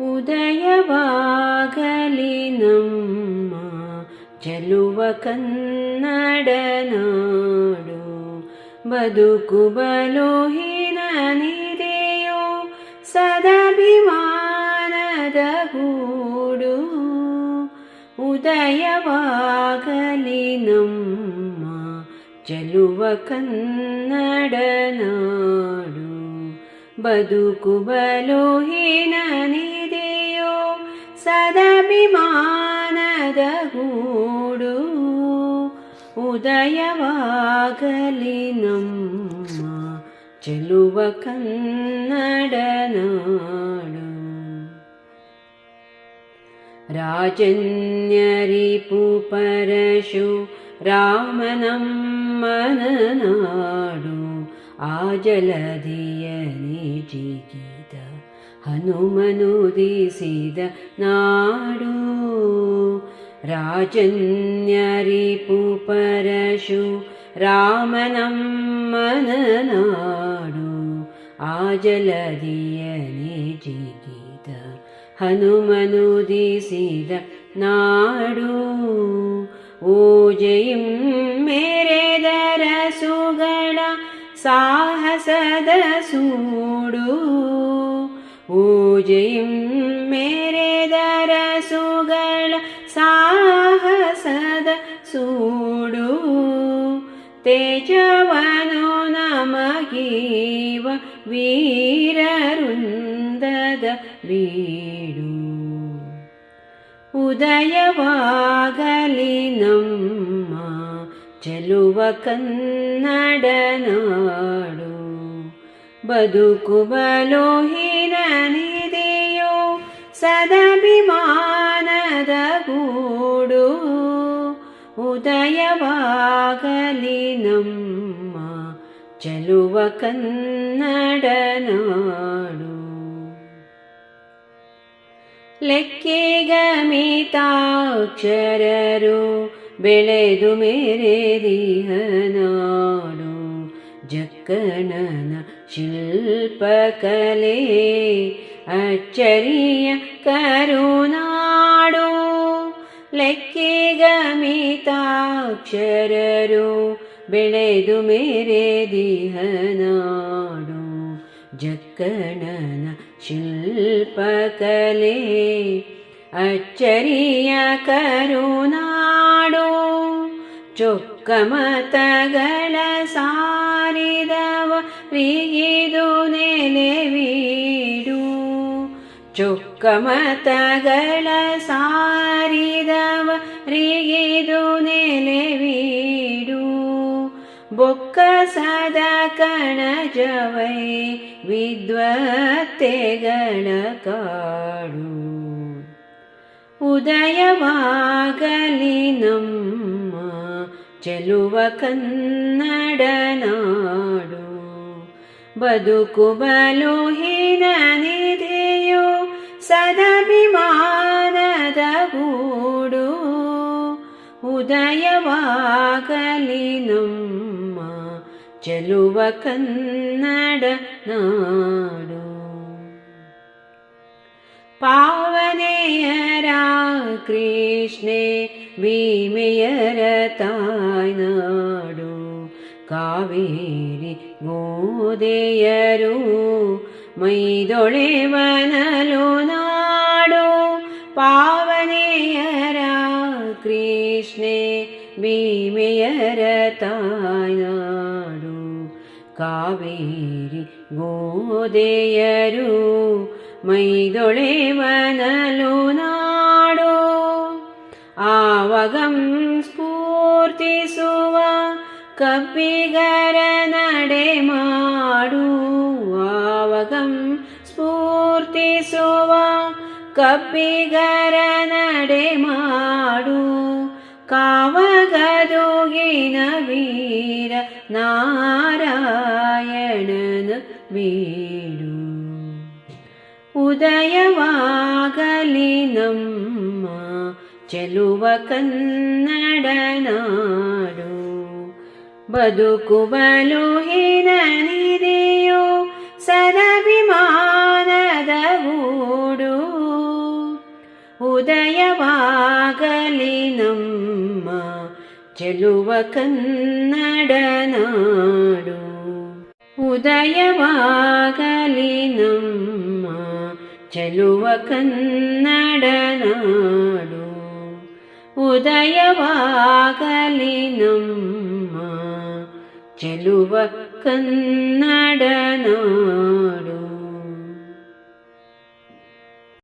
ಉದಯವಾಗಲಿ ನಮ್ಮ ಚಲುವ ಕನ್ನಡ ನಾಡು. ಬದುಕು ಬಲೋಹಿನ ನಿದೆಯೋ ಸದಾಭಿಮಾನದ ಗೂಡು. ಉದಯವಾಗಲಿ ನಮ್ಮ ಚಲುವ ಕನ್ನಡ ನಾಡು. ಬದುಕು ಬಲೋಹಿನ ನಿದೆಯೋ ಸದಭಿಮಾನದ ಗೂಡು ಉದಯವಾಗಲಿ ನಮ್ಮ ಚೆಲುವ ಕನ್ನಡ ನಾಡು ರಾಜನ್ಯರಿಪು ಪರಶು ರಾಮನಮ್ಮನ ನಾಡು ಆ ಜಲಧಿಯ ಜಿಗಿದ ಹನುಮನುದಿಸಿದ ನಾಡು ರಾಜನ್ಯರಿಪು ಪರಶು ರಾಮನಮ್ಮನ ನಾಡು ಆ ಜಲಧಿಯ ಜಿಗಿದ ಹನುಮನುದಿಸಿದ ನಾಡು ಓಜೆಯಂ ಮೇರೆದರ ಸುಗಳ ಸಾಹಸದ ಸೂಡು ಓಜೆಯಂ ಮೇರೆದರ ಸುಗಳ ಸಾಹಸದ ಸೂಡು ತೇಜವನು ನಮಗೀವ ವೀರರುಂದದ ಬೀಡು ಉದಯವಾಗಲಿ ನಮ್ಮ ಚೆಲುವ ಕನ್ನಡ ನಾಡು ಬದುಕು ಬಲೋಹಿನ ನಿದೆಯೋ ಸದಭಿಮಾನದ ಗೂಡು ಉದಯವಾಗಲಿ ನಮ್ಮ ಚೆಲುವ ಕನ್ನಡ ನಾಡು ಲೆಕ್ಕಿಗಮಿತಾಕ್ಷರರು ಬೆಳೆದು ಮೇರೆದಿಹ ನಾಡು ಜಕ್ಕಣನ ಶಿಲ್ಪಕಲೆ ಅಚ್ಚರಿಯ ಕರುನಾಡು ಲೆಕ್ಕಿಗಮಿತಾಕ್ಷರರು ಬೆಳೆದು ಮೇರೆದಿಹ ನಾಡು ಜಕ್ಕಣನ ಶಿಲ್ಪಕಲೆ ಅಚ್ಚರಿಯ ಕರುನಾಡು ಚೊಕ್ಕಮತಗಳ ಸಾರಿದವ ರಿಗಿದು ನೆಲೆವೀಡು ಚೊಕ್ಕಮತಗಳ ಸಾರಿದವ ರಿಗಿದು ನೆಲೆವೀಡು ಬೊಕ್ಕಸದ ಕಣಜವೈ ವಿದ್ವತ್ತೆಗಳ ಕಾಡು ಉದಯವಾಗಲಿ ನಮ್ಮ ಚೆಲುವ ಕನ್ನಡ ನಾಡು ಬದುಕು ಬಲೋಹಿನ ನಿದೆಯೋ ಸದಭಿಮಾನದ ಗೂಡು ಉದಯವಾಗಲಿ ನಮ್ಮ ಚೆಲುವ ಕನ್ನಡ ನಾಡು ಪಾವನೆಯರ ಕೃಷ್ಣೆ ಭೀಮೆಯರ ತಾಯ್ನಾಡು ಕಾವೇರಿ ಗೋದೆಯರು ಮೈದೊಳೆವನಲು ನಾಡು ಪಾವನೆಯರ ಕೃಷ್ಣೆ ಭೀಮೆಯರ ತಾಯ್ನಾಡು ಕಾವೇರಿ ಗೋದೆಯರು ಮೈದೊಳೆವನಲು ನಾಡು ಆವಗಂ ಸ್ಫೂರ್ತಿಸುವ ಕಬ್ಬಿಗರ ನಡೆ ಮಾಡು ಆವಗಂ ಸ್ಫೂರ್ತಿಸುವ ಕಬ್ಬಿಗರ ನಡೆ ಮಾಡು ಕಾವಗದುಗಿನ ವೀರ ನಾರಾಯಣನ ಬೀಡು ಉದಯವಾಗಲಿ ನಮ್ಮ ಚೆಲುವ ಕನ್ನಡ ನಾಡು ಬದುಕು ಹೀನನಿದೆಯೋ ನಿದೆಯೋ ಸದಭಿಮಾನದ ಗೂಡು ಉದಯವಾಗಲಿ ನಮ್ಮ ಚೆಲುವ ಕನ್ನಡ ನಾಡು. ಉದಯವಾಗಲಿ ನಮ್ಮ ಚೆಲುವ ಕನ್ನಡ ನಾಡು. ಉದಯವಾಗಲಿ ನಮ್ಮ ಚೆಲುವ ಕನ್ನಡ ನಾಡು